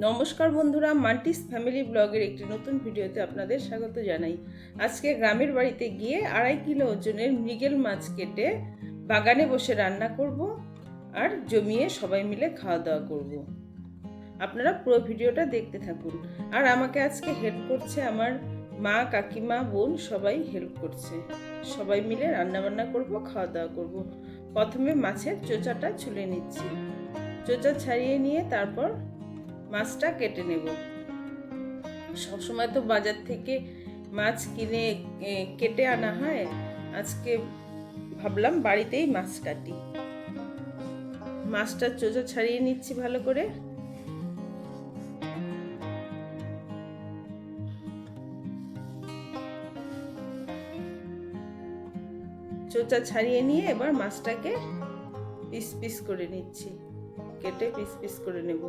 নমস্কার বন্ধুরা, মাল্টিস ফ্যামিলি ব্লগের একটি নতুন ভিডিওতে আপনাদের স্বাগত জানাই। আজকে গ্রামের বাড়িতে গিয়ে আড়াই কিলো ওজনের মৃগেল মাছ কেটে বাগানে বসে রান্না করব আর জমিয়ে সবাই মিলে খাওয়া দাওয়া করব। আপনারা পুরো ভিডিওটা দেখতে থাকুন। আর আমাকে আজকে হেল্প করছে আমার মা, কাকিমা, বোন সবাই হেল্প করছে। সবাই মিলে রান্না বান্না করব, খাওয়া দাওয়া করব। প্রথমে মাছের চোচাটা ছুলে নিচ্ছি। চোচা ছাড়িয়ে নিয়ে তারপর মাছটা কেটে নেব। সবসময় তো বাজার থেকে মাছ কিনে কেটে আনা হয়। আজকে ভাবলাম বাড়িতেই মাছ কাটি। মাছটা চোচা ছাড়িয়ে নিচ্ছি ভালো করে। চোচা ছাড়িয়ে নিয়ে এবার মাছটাকে পিস পিস করে নিচ্ছি। কেটে পিস পিস করে নেব।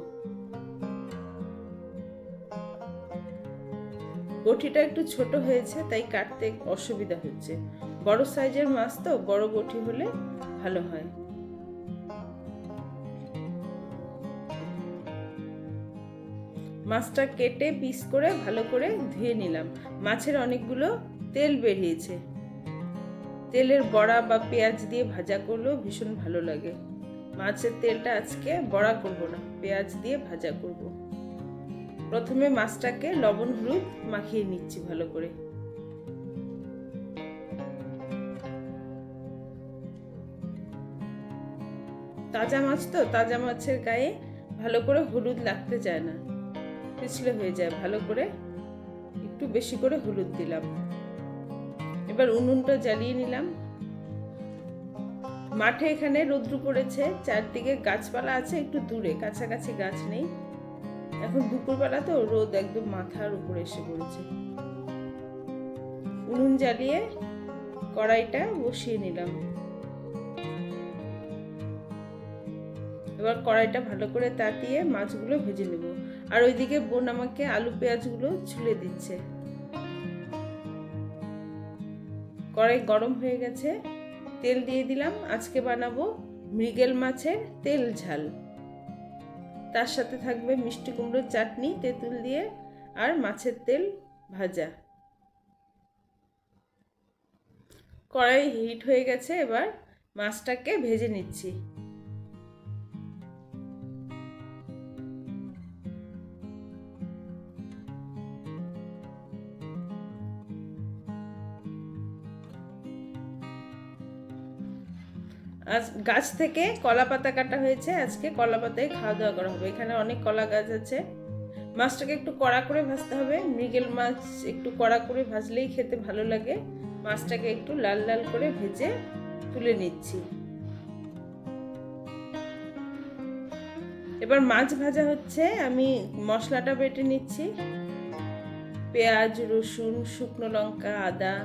গঠিটা একটু ছোট হয়েছে, তাই কাটতে অসুবিধা হচ্ছে। বড় সাইজের মাছ তো, বড় গঠি হলে ভালো হয়। মাছটা কেটে পিস করে ভালো করে ধুয়ে নিলাম। মাছের অনেকগুলো তেল বেরিয়েছে। তেলের বড়া বা পেঁয়াজ দিয়ে ভাজা করলেও ভীষণ ভালো লাগে। মাছের তেলটা আজকে বড়া করব না, পেঁয়াজ দিয়ে ভাজা করব। প্রথমে মাছটাকে লবণ হলুদ মাখিয়ে নিচ্ছি ভালো করে। তাজা মাছ তো, তাজা মাছের গায়ে ভালো করে হলুদ লাগতে চায় না। পিছলে হয়ে যায়, ভালো করে একটু বেশি করে হলুদ দিলাম। এবার উনুনটা জ্বালিয়ে নিলাম। মাঠে এখানে রৌদ্র পড়েছে, চারদিকে গাছপালা আছে, একটু দূরে, কাছাকাছি গাছ নেই। এখন দুপুরবেলা তো রোদ একদম মাথার উপরে এসে পড়েছে। উনুন জ্বালিয়ে কড়াইটা বসিয়ে নিলাম। এবার কড়াইটা ভালো করে তাতিয়ে মাছগুলো ভেজে নেব। আর ওইদিকে বোন আমাকে আলু পেঁয়াজগুলো ছুলে দিচ্ছে। কড়াই গরম হয়ে গেছে। তেল দিয়ে দিলাম। আজকে বানাবো মৃগেল মাছের তেল ঝাল। তার সাথে থাকবে মিষ্টি কুমড়োর চাটনি, তেঁতুল দিয়ে আর মাছের তেল ভাজা। কড়াই হিট হয়ে গেছে, এবার মাছটাকে ভেজে নিচ্ছি। আজ গাছ থেকে কলা পাতা কাটা হয়েছে, আজকে কলা পাতায় খাওয়া দাওয়া করা হবে। এখানে অনেক কলা গাছ আছে। মাছটাকে একটু কড়া করে ভাজতে হবে। মৃগেল মাছ একটু কড়া করে ভাজলেই খেতে ভালো লাগে। মাছটাকে একটু লাল লাল করে ভেজে তুলে নিচ্ছি। এবার মাছ ভাজা হচ্ছে। আমি মশলাটা বেটে নিচ্ছি। পেঁয়াজ, রসুন, শুকনো লঙ্কা, আদা,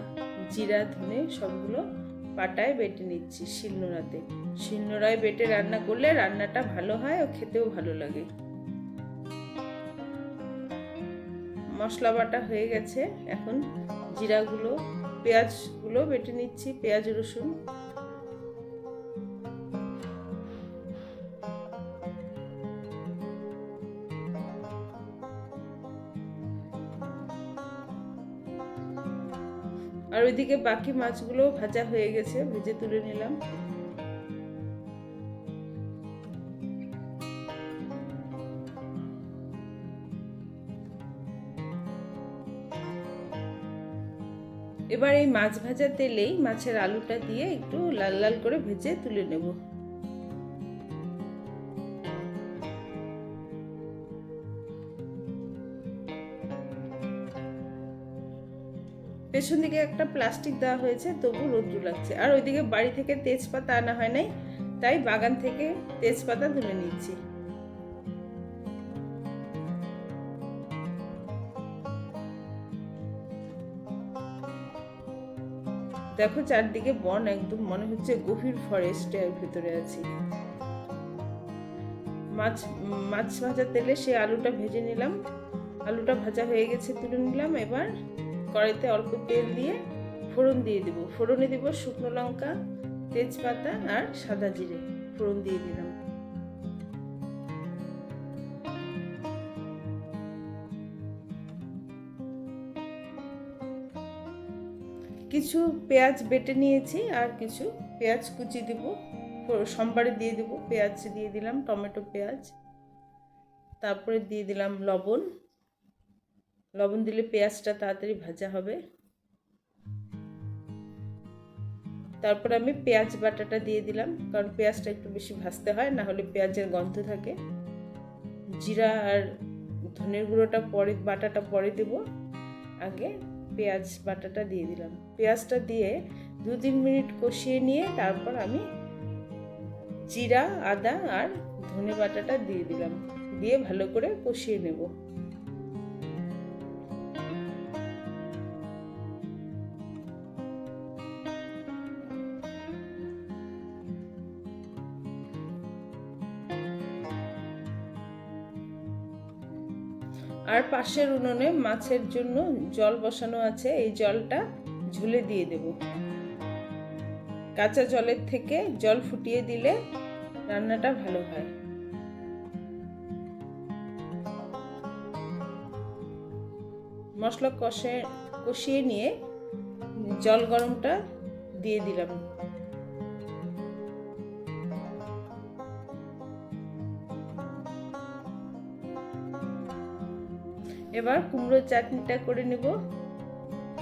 জিরা, ধনে সবগুলো পাটায় বেটে নিচ্ছি শিলনোড়াতে। শিলনোড়ায় বেটে রান্না করলে রান্নাটা ভালো হয় ও খেতেও ভালো লাগে। মশলা বাটা হয়ে গেছে। এখন জিরাগুলো, পেঁয়াজগুলো বেটে নিচ্ছি, পেঁয়াজ রসুন। ওইদিকে বাকি মাছগুলো ভাজা হয়ে গেছে, ভেজে তুলে নিলাম। এবার এই মাছ ভাজা তেলেই মাছের আলুটা দিয়ে একটু লাল লাল করে ভেজে তুলে নেব। পেছন দিকে একটা প্লাস্টিক দেওয়া হয়েছে, তবু রোদ্রু লাগছে। আর ওইদিকে বাড়ি থেকে তেজপাতা আনা হয় নাই, তাই বাগান থেকে তেজপাতা তুলে নিচ্ছি। দেখো চারদিকে বন একদম মনে হচ্ছে গভীর ফরেস্টের ভিতরে আছি। মাছ মাছ ভাজা তেলে সে আলুটা ভেজে নিলাম। আলুটা ভাজা হয়ে গেছে, তুলে নিলাম এবার। কড়াইতে অল্প তেল দিয়ে ফোড়ন দিয়ে দেবো। ফোড়নে দেবো শুকনো লঙ্কা, তেজপাতা আর সাদা জিরে। ফোড়ন দিয়ে দিলাম। কিছু পেঁয়াজ বেটে নিয়েছি আর কিছু পেঁয়াজ কুচি দেব। সোমবারে দিয়ে দেব। পেঁয়াজ দিয়ে দিলাম, টমেটো পেঁয়াজ। তারপরে দিয়ে দিলাম লবণ। লবণ দিলে পেঁয়াজটা তাড়াতাড়ি ভাজা হবে। তারপর আমি পেঁয়াজ বাটাটা দিয়ে দিলাম, কারণ পেঁয়াজটা একটু বেশি ভাজতে হয়, না হলে পেঁয়াজের গন্ধ থাকে। জিরা আর ধনের গুঁড়োটা পরে, বাটাটা পরে দেব। আগে পেঁয়াজ বাটাটা দিয়ে দিলাম। পেঁয়াজটা দিয়ে দু তিন মিনিট কষিয়ে নিয়ে তারপর আমি জিরা, আদা আর ধনে বাটাটা দিয়ে দিলাম। দিয়ে ভালো করে কষিয়ে নেব। আর পাশের উনুনে মাছের জন্য জল বসানো আছে। এই জলটা ঝুলে দিয়ে দেব। কাঁচা জলের থেকে জল ফুটিয়ে দিলে রান্নাটা ভালো হয়। মশলা কষে কষিয়ে নিয়ে জল গরমটা দিয়ে দিলাম। এবার কুমড়োর চাটনিটা করে নেব।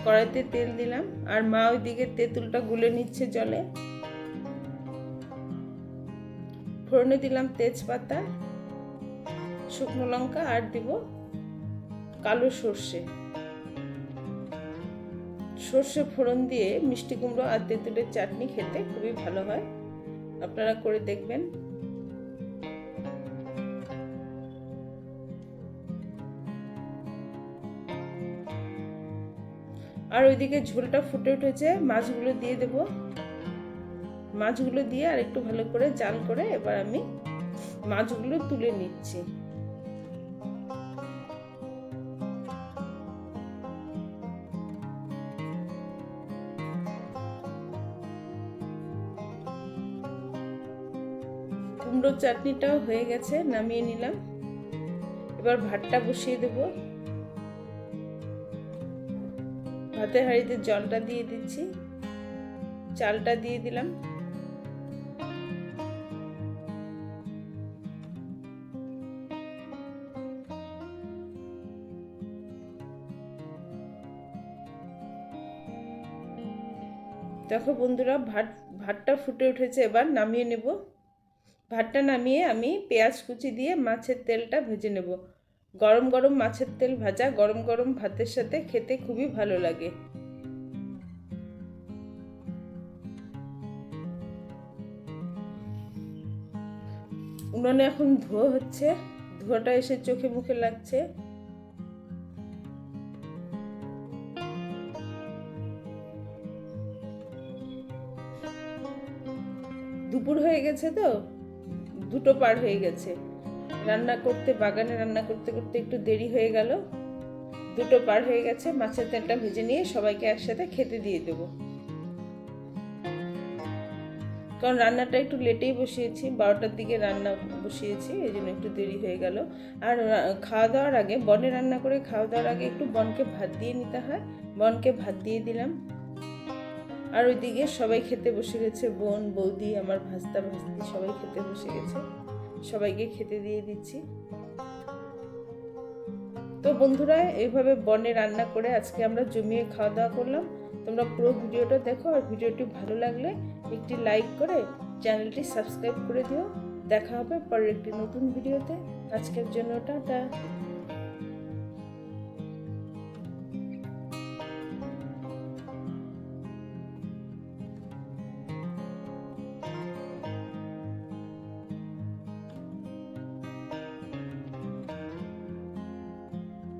কড়াইতে তেল দিলাম। আর মা ওইদিকে তেঁতুলটা গুলে নিচ্ছে জলে। ফোড়নে দিলাম তেজপাতা, শুকনো লঙ্কা আর দিব কালো সর্ষে। সর্ষে ফোড়ন দিয়ে মিষ্টি কুমড়ো আর তেঁতুলের চাটনি খেতে খুবই ভালো হয়। আপনারা করে দেখবেন। আর ওইদিকে ঝোলটা ফুটে উঠেছে, মাছগুলো দিয়ে দেব। মাছগুলো দিয়ে আর একটু ভালো করে জাল করে এবার আমি মাছগুলো তুলে নিচ্ছি। কুমড়োর চাটনিটাও হয়ে গেছে, নামিয়ে নিলাম। এবার ভাতটা বসিয়ে দেবো। ভাতের হাঁড়িতে জলটা দিয়ে দিচ্ছি। চালটা দিয়ে দিলাম। দেখো বন্ধুরা, ভাত, ভাতটা ফুটে উঠেছে, এবার নামিয়ে নেব। ভাতটা নামিয়ে আমি পেঁয়াজ কুচি দিয়ে মাছের তেলটা ভেজে নেব। গরম গরম মাছের তেল ভাজা, গরম গরম ভাতের সাথে খেতে খুবই ভালো লাগে। উনুনে এখন ধোয়া হচ্ছে, ধোয়াটা এসে চোখে মুখে লাগছে। দুপুর হয়ে গেছে তো? দুটো পার হয়ে গেছে। রান্না করতে, বাগানে রান্না করতে করতে একটু দেরি হয়ে গেল। দুটো পার হয়ে গেছে, মাছের তেলটা ভেজে নিয়ে সবাইকে একসাথে খেতে দিয়ে দেব। কারণ রান্নাটা একটু লেটেই বসিয়েছি, বারোটার দিকে রান্না বসিয়েছি, এই জন্য একটু দেরি হয়ে গেল। আর খাওয়া দাওয়ার আগে, বনে রান্না করে খাওয়া দাওয়ার আগে একটু বনকে ভাত দিয়ে নিতে হয়। বনকে ভাত দিয়ে দিলাম। আর ওইদিকে সবাই খেতে বসে গেছে, বোন, বৌদি, আমার ভাস্তা, ভাস্তি সবাই খেতে বসে গেছে। সবাইকে খেতে দিয়ে দিচ্ছি। তো বন্ধুরা এইভাবে বনে রান্না করে আজকে আমরা জমিয়ে খাওয়া দাওয়া করলাম। তোমরা পুরো ভিডিওটা দেখো আর ভিডিওটি ভালো লাগলে একটি লাইক করে চ্যানেলটি সাবস্ক্রাইব করে দিও। দেখা হবে পরের একটি নতুন ভিডিওতে। আজকের জন্য টাটা।